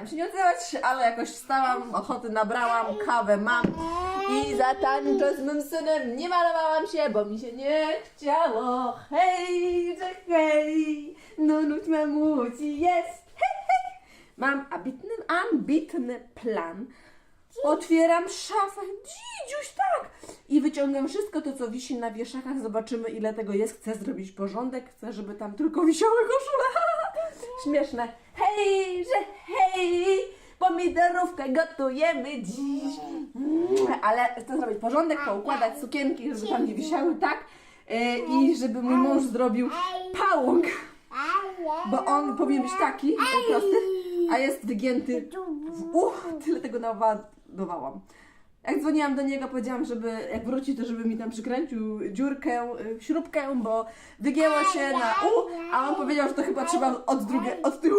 miałam się nie odzywać, ale jakoś wstałam, ochoty nabrałam, kawę mam i zatańczę z mym synem. Nie malowałam się, bo mi się nie chciało. Hej, że hej, no nuć mamuci jest. Hej, hej. Mam ambitny, ambitny plan. Otwieram szafę, dzidziuś, tak! I wyciągam wszystko to, co wisi na wieszakach. Zobaczymy, ile tego jest. Chcę zrobić porządek, chcę, żeby tam tylko wisiały koszule. Śmieszne. Hej, że hej! Pomidorówkę gotujemy dziś. Mm, Ale chcę zrobić porządek, poukładać sukienki, żeby tam nie wisiały, tak? E, I żeby mój mąż zrobił pałąk. Bo on powinien być taki, prosty, a jest wygięty w uch. Tyle tego naładowałam. Jak dzwoniłam do niego, powiedziałam, żeby jak wróci, to żeby mi tam przykręcił dziurkę, y, śrubkę, bo wygięło się na U, a on powiedział, że to chyba trzeba od drugie, od tyłu,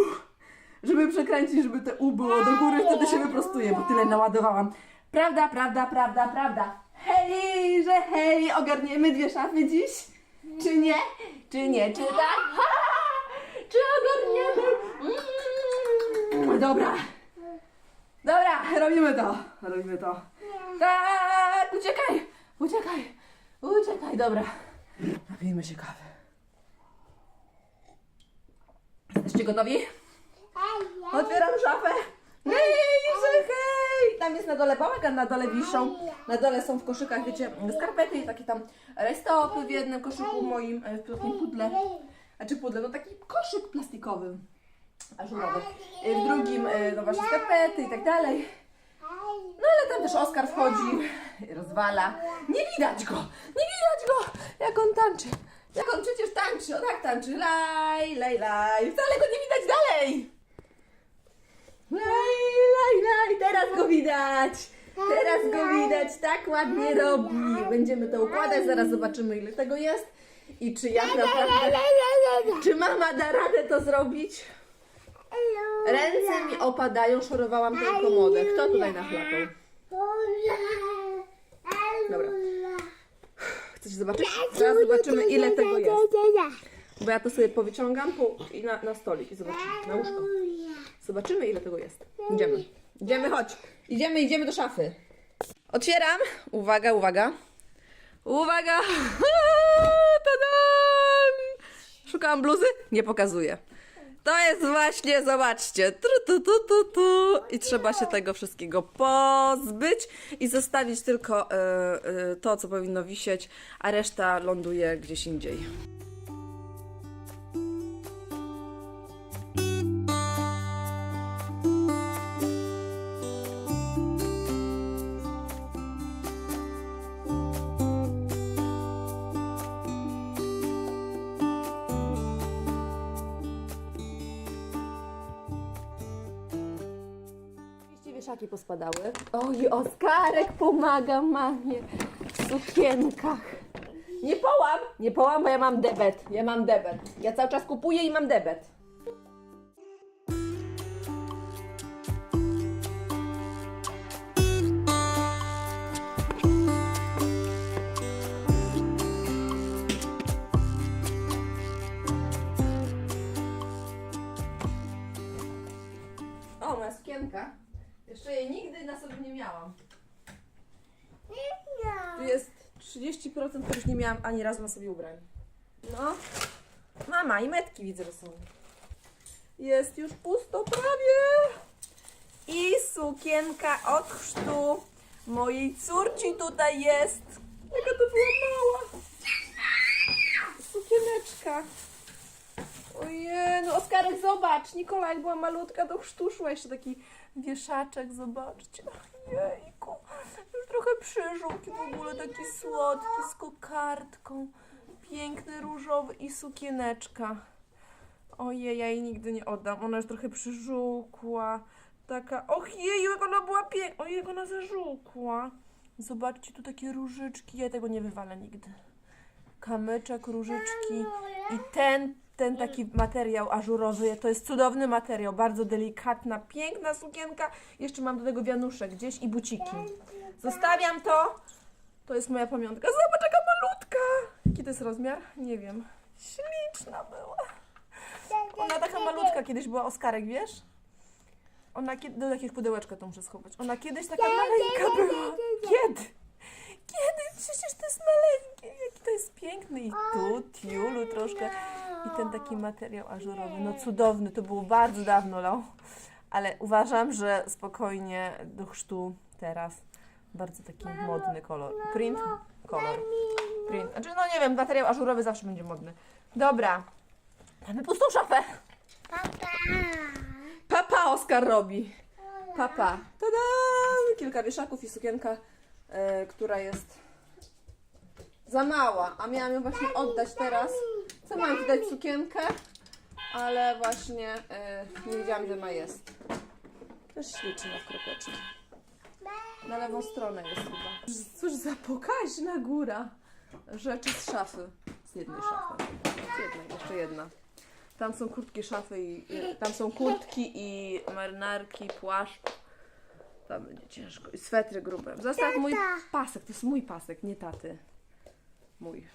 żeby przekręcić, żeby te U było do góry, wtedy się wyprostuje, bo tyle naładowałam. Prawda, prawda, prawda, prawda. Hej, że hej, ogarniemy dwie szafy dziś? Czy nie? Czy nie, czy tak? Ha, czy ogarniemy? Mm, Dobra. Dobra, robimy to. Robimy to. Tak, uciekaj, uciekaj, uciekaj, dobra. Napijmy się kawy. Jesteście gotowi? Otwieram szafę. Hej, że hej! Tam jest na dole a na dole wiszą. Na dole są w koszykach, wiecie, skarpety i takie tam rajstopy w jednym koszyku moim, e, w takim pudle. Znaczy pudle, no taki koszyk plastikowy, ażurowy. E, W drugim, no właśnie skarpety i tak dalej. No ale tam też Oskar wchodzi, rozwala. Nie widać go! Nie widać go! Jak on tańczy. Jak on przecież tańczy, on tak tańczy. Laj, laj, laj. Wcale go nie widać dalej! Laj, laj, laj. Teraz go widać! Teraz go widać, tak ładnie robi. Będziemy to układać, zaraz zobaczymy ile tego jest. I czy ja naprawdę... Czy mama da radę to zrobić? Ręce mi opadają, szorowałam tę komodę. Kto tutaj nachlapał? Dobra. Chcecie zobaczyć? Zaraz zobaczymy ile tego jest. Bo ja to sobie powyciągam po, i na, na stolik i zobaczymy, na łóżko. Zobaczymy ile tego jest. Idziemy. Idziemy, chodź. Idziemy, idziemy do szafy. Otwieram. Uwaga, uwaga. Uwaga! Tadam! Szukałam bluzy? Nie pokazuję. To jest właśnie, zobaczcie, tru, tu, tu, tu, tu. I trzeba się tego wszystkiego pozbyć i zostawić tylko e, e, to, co powinno wisieć, a reszta ląduje gdzieś indziej. Pospadały. Oj, Oskarek pomaga mamie w sukienkach. Nie połam, nie połam, bo ja mam debet. Ja mam debet. Ja cały czas kupuję i mam debet. O, moja sukienka. Jeszcze jej nigdy na sobie nie miałam. Tu jest 30%, to już nie miałam ani razu na sobie ubrań. No. Mama, i metki widzę, że są. Jest już pusto prawie. I sukienka od chrztu mojej córci tutaj jest. Jaka to była mała. Sukieneczka. Ojej, no Oskarek, zobacz, Nikola jak była malutka, do chrztu szła jeszcze taki wieszaczek, zobaczcie. Jejku, już trochę przyżółki w ogóle, taki słodki, z kokardką, piękny, różowy i sukieneczka. Ojej, ja jej nigdy nie oddam, ona już trochę przyżółkła, taka, och jak ona była piękna, ojej, jak ona zażółkła. Zobaczcie, tu takie różyczki, ja tego nie wywalę nigdy kamyczek, różyczki i ten, ten taki materiał ażurowy, to jest cudowny materiał, bardzo delikatna, piękna sukienka. Jeszcze mam do tego wianuszek gdzieś i buciki. Zostawiam to. To jest moja pamiątka. Zobacz, jaka malutka. Jaki to jest rozmiar? Nie wiem. Śliczna była. Ona taka malutka kiedyś była Oskarek, wiesz? Ona kiedy... Do jakiegoś pudełeczka to muszę schować. Ona kiedyś taka maleńka była. Kiedy? Kiedy? Przecież to jest maleńkie. Jaki to jest piękny. I tu tiulu troszkę. I ten taki materiał ażurowy. No cudowny. To było bardzo dawno, Lau. Ale uważam, że spokojnie do chrztu teraz bardzo taki modny kolor. Print, kolor. Print. Znaczy, no nie wiem, materiał ażurowy zawsze będzie modny. Dobra. Mamy pustą szafę. Papa. Papa Oskar robi. Papa. Tada! Kilka wieszaków i sukienka, e, która jest za mała. A miałam ją właśnie oddać teraz. Co miałam ci dać sukienkę, ale właśnie e, nie wiedziałam, że ona jest. Też śliczna w kropeczki. Na lewą stronę jest chyba. Cóż za pokaźna góra rzeczy z szafy. Z jednej szafy. Z jednej, jeszcze jedna. Tam są kurtki szafy i, i tam są kurtki i marynarki, płaszcz. Tam będzie ciężko. I swetry grube. Zostaw mój pasek. To jest mój pasek, nie taty. Mój.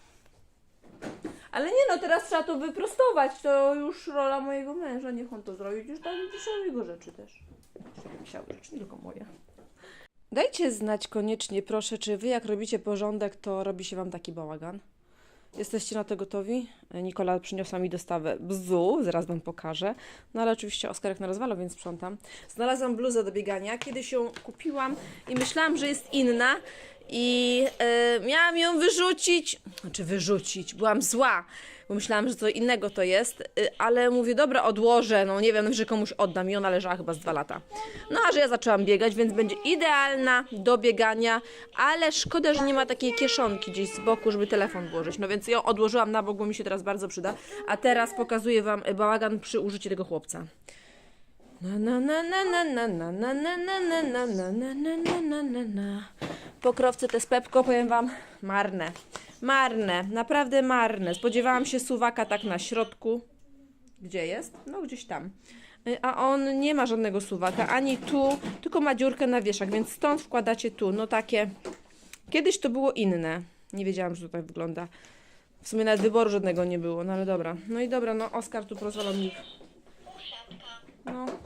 Ale nie no, teraz trzeba to wyprostować. To już rola mojego męża. Niech on to zrobi. Już tam piszą jego rzeczy też. Już wisiały rzeczy, nie tylko moje. Dajcie znać koniecznie, proszę, czy wy jak robicie porządek, to robi się wam taki bałagan. Jesteście na to gotowi? Nikola przyniosła mi dostawę bzu, zaraz wam pokażę. No ale oczywiście Oskarek na rozwalo, więc sprzątam. Znalazłam bluzę do biegania. Kiedyś ją kupiłam i myślałam, że jest inna. I e, miałam ją wyrzucić, znaczy wyrzucić, byłam zła, bo myślałam, że co innego to jest, ale mówię, dobra, odłożę, no nie wiem, że komuś oddam i ona leżała chyba z dwa lata. No a że ja zaczęłam biegać, więc będzie idealna do biegania, ale szkoda, że nie ma takiej kieszonki gdzieś z boku, żeby telefon włożyć, no więc ją odłożyłam na bok, bo mi się teraz bardzo przyda, a teraz pokazuję Wam bałagan przy użyciu tego chłopca. Pokrowce te z Pepko, powiem Wam, marne. Marne, naprawdę marne. Spodziewałam się suwaka tak na środku. Gdzie jest? No gdzieś tam. Y, A on nie ma żadnego suwaka, ani tu, tylko ma dziurkę na wieszak, więc stąd wkładacie tu. No takie. Kiedyś to było inne. Nie wiedziałam, że to tak wygląda. W sumie nawet wyboru żadnego nie było, no ale dobra. No i dobra, no Oskar tu pozwalał mi. No.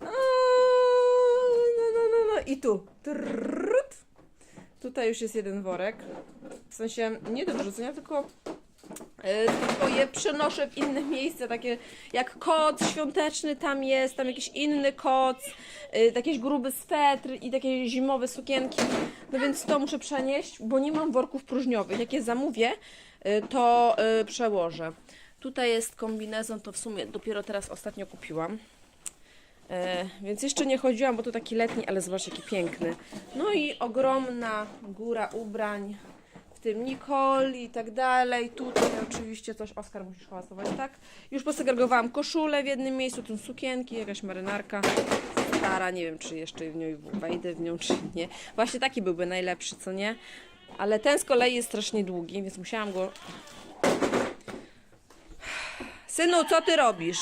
No, no, no, no. I tu. Trrrt. Tutaj już jest jeden worek. W sensie nie do wyrzucenia, tylko, e, tylko je przenoszę w inne miejsca, takie jak koc świąteczny tam jest, tam jakiś inny koc, e, jakiś gruby swetr i takie zimowe sukienki. No więc to muszę przenieść, bo nie mam worków próżniowych. Jak je zamówię, e, to e, przełożę. Tutaj jest kombinezon, to w sumie dopiero teraz ostatnio kupiłam. E, więc jeszcze nie chodziłam, bo to taki letni, ale zobaczcie jaki piękny. No i ogromna góra ubrań, w tym Nicole i tak dalej. Tutaj oczywiście coś Oskar musisz hałasować, tak? Już posegregowałam koszulę w jednym miejscu, tu sukienki, jakaś marynarka stara, nie wiem czy jeszcze w nią wejdę w nią czy nie. Właśnie taki byłby najlepszy, co nie? Ale ten z kolei jest strasznie długi, więc musiałam go... Synu, co ty robisz?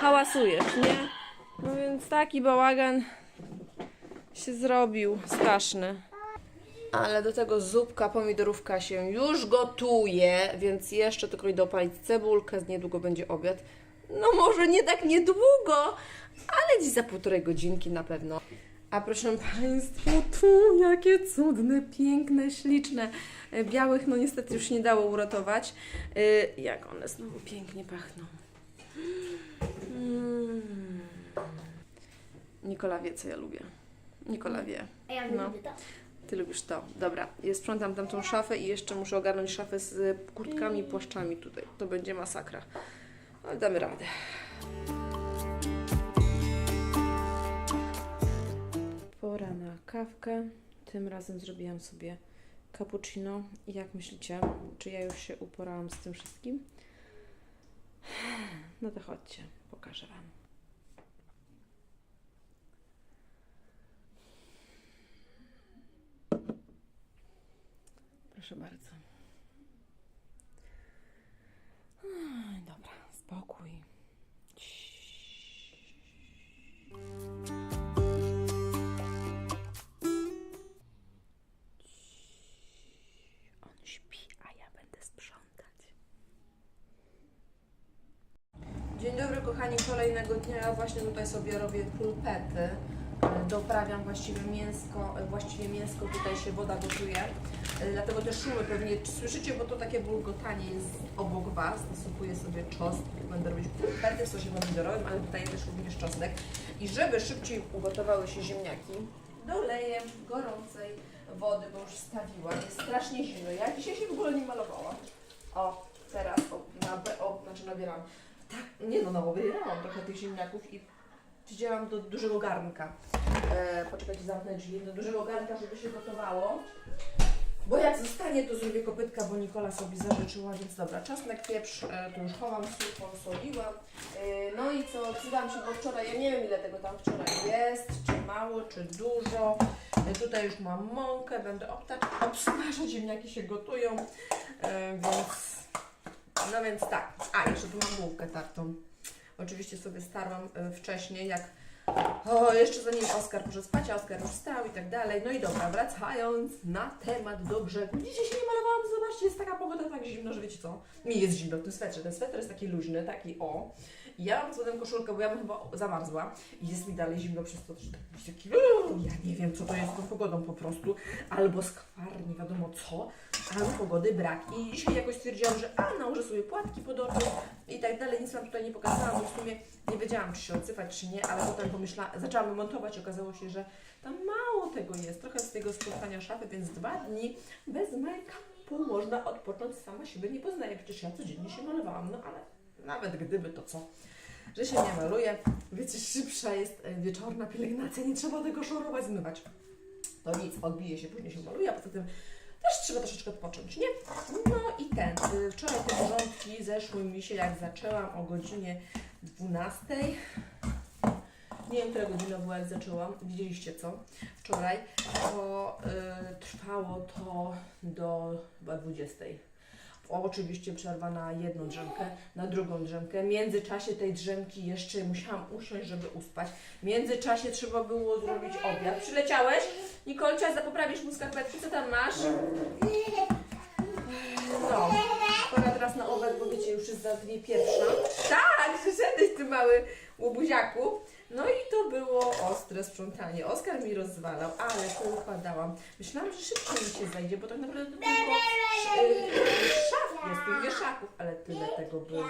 hałasujesz, nie? No więc taki bałagan się zrobił straszny. Ale do tego zupka, pomidorówka się już gotuje, więc jeszcze tylko idę opalić cebulkę, niedługo będzie obiad. No może nie tak niedługo, ale dziś za półtorej godzinki na pewno. A proszę Państwa, tu jakie cudne, piękne, śliczne. Białych no niestety już nie dało uratować. E, Jak one znowu pięknie pachną. Mm. Nikola wie, co ja lubię. Nikola wie. A ja No. lubię to. Ty lubisz to. Dobra, ja sprzątam tamtą szafę i jeszcze muszę ogarnąć szafę z kurtkami i płaszczami tutaj. To będzie masakra. Ale damy radę. Pora na kawkę. Tym razem zrobiłam sobie cappuccino. I jak myślicie, czy ja już się uporałam z tym wszystkim? No to chodźcie, pokażę Wam. Proszę bardzo. Dobra, spokój. On śpi, a ja będę sprzątać. Dzień dobry kochani, kolejnego dnia właśnie tutaj sobie robię pulpety. E, Doprawiam właściwie mięsko, e, właściwie mięsko, tutaj się woda gotuje. E, Dlatego te szumy pewnie słyszycie, bo to takie bulgotanie jest obok Was. Nasypuję sobie czosnek, będę robić pulpety w sosie pomidorowym, ale dodaję też również czosnek. I żeby szybciej ugotowały się ziemniaki, doleję gorącej wody, bo już wstawiłam. Jest strasznie zimno. Ja dzisiaj się w ogóle nie malowałam. O, teraz o, na o, znaczy nabieram. Tak, nie no, wybierałam trochę tych ziemniaków i wzięłam do dużego garnka. E, poczekajcie, zamknę drzwi. Do dużego garnka, żeby się gotowało. Bo jak zostanie, to zrobię kopytka, bo Nikola sobie zażyczyła, więc dobra. Czosnek, pieprz, e, to już chowam, sól posoliłam. E, no i co, odzywam się, bo wczoraj, ja nie wiem ile tego tam wczoraj jest, czy mało, czy dużo. E, tutaj już mam mąkę, będę obtać, obsmażać, ziemniaki się gotują, e, więc... No więc tak. A, jeszcze tu mam główkę tartą. Oczywiście sobie starłam e, wcześniej, jak o, jeszcze zanim Oskar poszedł spać, a Oskar już wstał i tak dalej. No i dobra, wracając na temat do brzegu. Dzisiaj się nie malowałam, zobaczcie, jest taka pogoda, tak zimno, że wiecie co? Mi jest zimno w tym swetrze. Ten sweter jest taki luźny, taki o. Ja mam spodem koszulkę, bo ja bym chyba zamarzła i jest mi dalej zimno przez to, że tak taki, ja nie wiem, co to jest z pogodą po prostu. Albo skwar, nie wiadomo co, albo pogody brak. I dzisiaj jakoś stwierdziłam, że a, nałożę sobie płatki pod oczy i tak dalej. Nic Wam tutaj nie pokazałam, bo w sumie nie wiedziałam, czy się odsypać, czy nie, ale potem pomyślałam, zaczęłam montować i okazało się, że tam mało tego jest. Trochę z tego spotkania szafy, więc dwa dni bez make-upu można odpocząć. Sama siebie nie poznaję, przecież ja codziennie się malowałam, no ale nawet gdyby to co, że się nie maluję. Wiecie, szybsza jest e, wieczorna pielęgnacja, nie trzeba tego szorować, zmywać. To nic, odbije się, później się maluje, a poza tym też trzeba troszeczkę odpocząć, nie? No i ten, y, wczoraj te porządki zeszły mi się, jak zaczęłam o godzinie 12. Nie wiem, która godzina była, jak zaczęłam. Widzieliście co? Wczoraj. To y, trwało to do chyba 20. Oczywiście przerwa na jedną drzemkę, na drugą drzemkę. W międzyczasie tej drzemki jeszcze musiałam usiąść, żeby uspać. W międzyczasie trzeba było zrobić obiad. Przyleciałeś? Nikolcia, zapoprawisz mu skarpetki? Co tam masz? No, pora teraz na obiad, bo wiecie, już jest za dwie pierwsza. Tak, przyszedłeś ty mały łobuziaku. No i to było ostre sprzątanie. Oskar mi rozwalał, ale poukładałam. Myślałam, że szybciej mi się zajdzie, bo tak naprawdę to tylko yy, szaf jest, tych wieszaków, ale tyle tego było.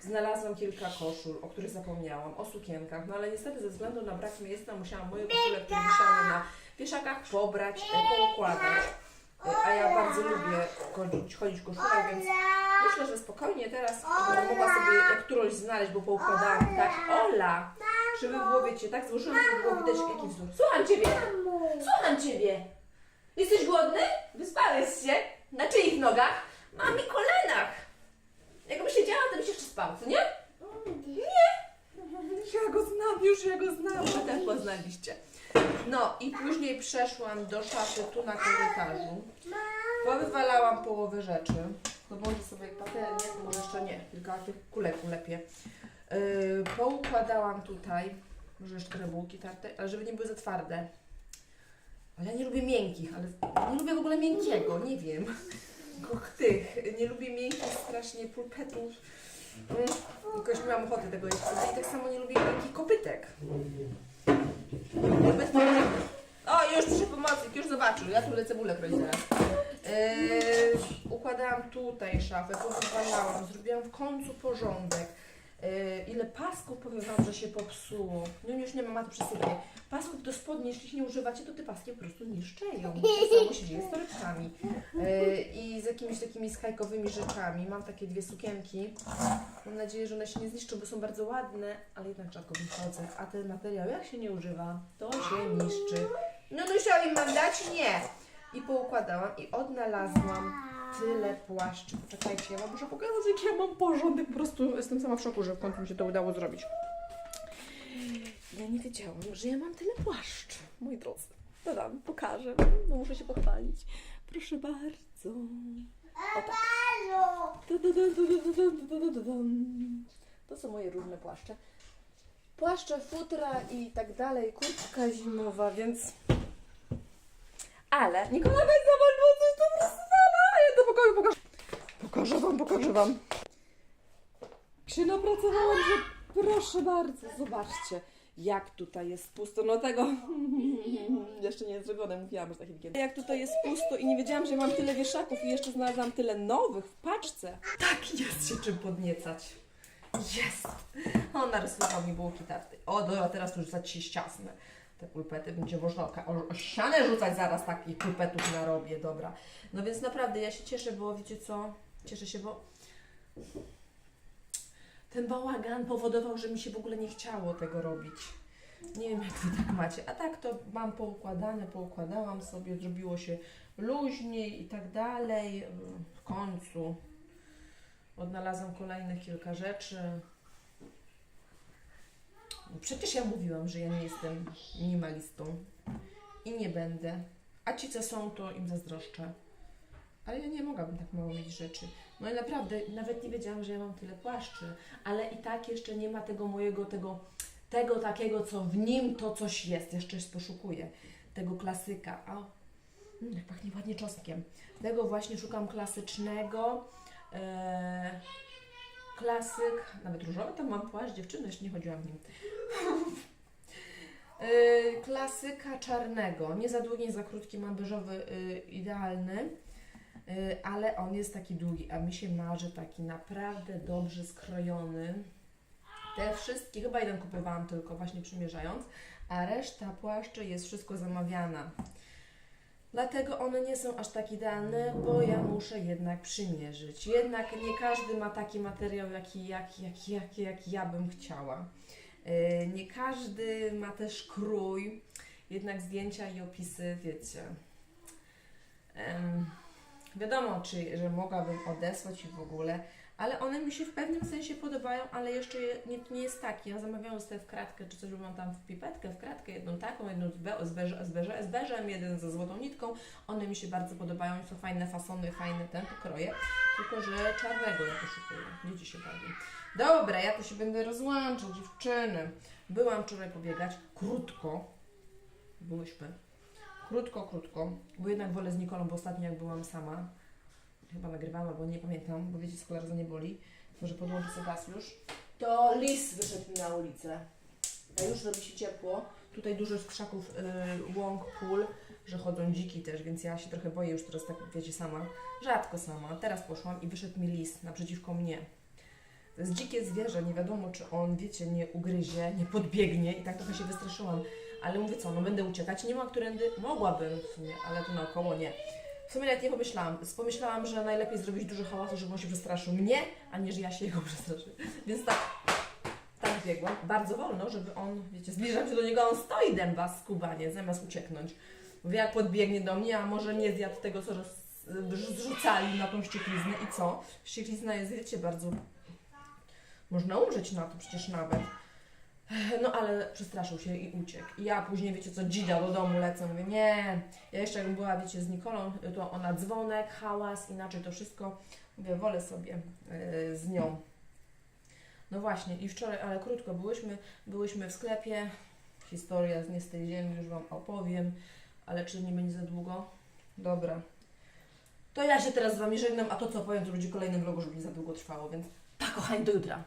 Znalazłam kilka koszul, o których zapomniałam, o sukienkach, no ale niestety ze względu na brak miejsca musiałam moje koszule, które wisiały na wieszakach, pobrać, e, poukładać. A ja bardzo lubię chodzić, chodzić w koszulach, więc myślę, że spokojnie teraz będę mogła sobie jak którąś znaleźć, bo poukładałam tak. Ola! Żeby było, wiecie, tak złożyłam, żeby było widać jaki wzór. Słucham Ciebie! Słucham Ciebie! Jesteś głodny? Wyspałeś się? Na czyich nogach? Mam i kolenach! Jakbym siedziała, to byś jeszcze spał, co nie? Ja go znam, już ja go znam. Wy też poznaliście. No i później przeszłam do szafy tu na korytarzu. Powywalałam połowę rzeczy. No może sobie patelnię, może jeszcze nie, kilka tych kulek ulepię. Yy, poukładałam tutaj, może jeszcze trochę bułki tarte, ale żeby nie były za twarde. Ale ja nie lubię miękkich, ale nie lubię w ogóle miękkiego, nie wiem. Tych, nie lubię miękkich strasznie pulpetów. Mm, Jakoś miałam ochotę tego jeść. I tak samo nie lubię miękkich kopytek. Bez. O, już przyszedł pomocnik, już zobaczył. Ja tu lecę cebulę kroić. Yy, układałam tutaj szafę, powywalałam, zrobiłam w końcu porządek. Yy, ile pasków powiem Wam, że się popsuło. No już nie ma, ma to przy sobie. Pasków do spodni, jeśli nie używacie, to te paski po prostu niszczeją. Tak samo się dzieje z torebkami. Yy, I z jakimiś takimi skajkowymi rzeczami. Mam takie dwie sukienki. Mam nadzieję, że one się nie zniszczą, bo są bardzo ładne, ale jednak rzadko wychodzę. A ten materiał, jak się nie używa, to się niszczy. No no im mam dać? Nie. I poukładałam i odnalazłam tyle płaszczy. Czekajcie, ja Wam muszę pokazać, jaki ja mam porządek. Po prostu jestem sama w szoku, że w końcu mi się to udało zrobić. Ja nie wiedziałam, że ja mam tyle płaszczy, moi drodzy. No to Wam pokażę, no muszę się pochwalić. Proszę bardzo. O tak. To są moje różne płaszcze. Płaszcze, futra i tak dalej, kurtka zimowa, więc... Ale Nikola, weź zobacz Pokoju pokażę. Pokażę wam, pokażę wam. Się napracowałam, że Proszę bardzo, zobaczcie, jak tutaj jest pusto. No tego jeszcze nie jest zrobione, mówiłam, że takie wielkie. Jak tutaj jest pusto i nie wiedziałam, że mam tyle wieszaków i jeszcze znalazłam tyle nowych w paczce. Tak, jest się czym podniecać. Jest! O, narysował mi bułki tarty. O, dobra, teraz to już za ci ciasne. Te pulpety będzie można o, o, ścianę rzucać zaraz takich pulpetów narobię, dobra. No więc naprawdę ja się cieszę, bo wiecie co? Cieszę się, bo ten bałagan powodował, że mi się w ogóle nie chciało tego robić. Nie wiem, jak wy tak macie. A tak to mam poukładane, poukładałam sobie, zrobiło się luźniej i tak dalej. W końcu odnalazłam kolejnych kilka rzeczy. Przecież ja mówiłam, że ja nie jestem minimalistą i nie będę. A ci, co są, to im zazdroszczę. Ale ja nie mogłabym tak mało mieć rzeczy. No i naprawdę, nawet nie wiedziałam, że ja mam tyle płaszczy, ale i tak jeszcze nie ma tego mojego, tego, tego takiego, co w nim to coś jest. Jeszcze poszukuję tego klasyka. O, mm, pachnie ładnie czosnkiem. Tego właśnie szukam klasycznego. E, klasyk, nawet różowy tam mam płaszcz, dziewczyny, jeszcze nie chodziłam w nim. E, klasyka czarnego. Nie za długi, nie za krótki, mam beżowy, y, idealny. Y, ale on jest taki długi, a mi się marzy taki naprawdę dobrze skrojony. Te wszystkie, chyba jeden kupowałam tylko właśnie przymierzając, a reszta płaszczy jest wszystko zamawiana. Dlatego one nie są aż tak idealne, bo ja muszę jednak przymierzyć. Jednak nie każdy ma taki materiał, jaki, jaki, jaki, jaki, jaki ja bym chciała. Yy, Nie każdy ma też krój, jednak zdjęcia i opisy, wiecie. Wiadomo, czy, że mogłabym odesłać i w ogóle, ale one mi się w pewnym sensie podobają, ale jeszcze je, nie, nie jest tak. Ja zamawiałam sobie w kratkę, czy coś, bo mam tam w pipetkę, w kratkę, jedną taką, jedną z, be, z, beże, z, z beżem, jeden ze złotą nitką. One mi się bardzo podobają są fajne fasony, fajne ten, kroje. Tylko, że czarnego ja poszukuję. Dzieci się bawią. Dobra, ja to się będę rozłączać, dziewczyny. Byłam wczoraj pobiegać, krótko. Byłyśmy. Krótko, krótko, bo jednak wolę z Nikolą, bo ostatnio jak byłam sama, chyba nagrywałam, bo nie pamiętam, bo wiecie, co bardzo nie boli, może podłączę sobie gaz już, to lis wyszedł na ulicę. A już robi się ciepło. Tutaj dużo jest krzaków, y, łąk, pól, że chodzą dziki też, więc ja się trochę boję już teraz tak, wiecie, sama. Rzadko sama. Teraz poszłam i wyszedł mi lis naprzeciwko mnie. To jest dzikie zwierzę, nie wiadomo, czy on, wiecie, nie ugryzie, nie podbiegnie i tak trochę się wystraszyłam. Ale mówię co, no będę uciekać, nie ma którędy, mogłabym w sumie, ale to naokoło nie. W sumie nawet nie pomyślałam. Pomyślałam, że najlepiej zrobić dużo hałasu, żeby on się przestraszył mnie, a nie, że ja się jego przestraszę. Więc tak, tak biegłam. Bardzo wolno, żeby on, wiecie, zbliżam się do niego, a on stoi dęba skubanie, zamiast ucieknąć. Mówię, jak podbiegnie do mnie, a może nie zjadł tego, co zrzucali na tą ściekliznę i co? Ścieklizna jest, wiecie, bardzo... Można umrzeć na to przecież nawet. No ale przestraszył się i uciekł. I ja później, wiecie co, dzida do domu lecę. Mówię, nie. Ja jeszcze jakbym była, wiecie, z Nikolą, to ona dzwonek, hałas, inaczej to wszystko. Mówię, wolę sobie yy, z nią. No właśnie, i wczoraj, ale krótko byłyśmy, byłyśmy w sklepie. Historia z nie z tej ziemi, już Wam opowiem, ale czy nie będzie za długo? Dobra. To ja się teraz z Wami żegnam, a to co powiem, to będzie kolejny vlogu, żeby nie za długo trwało, więc pa kochani, do jutra.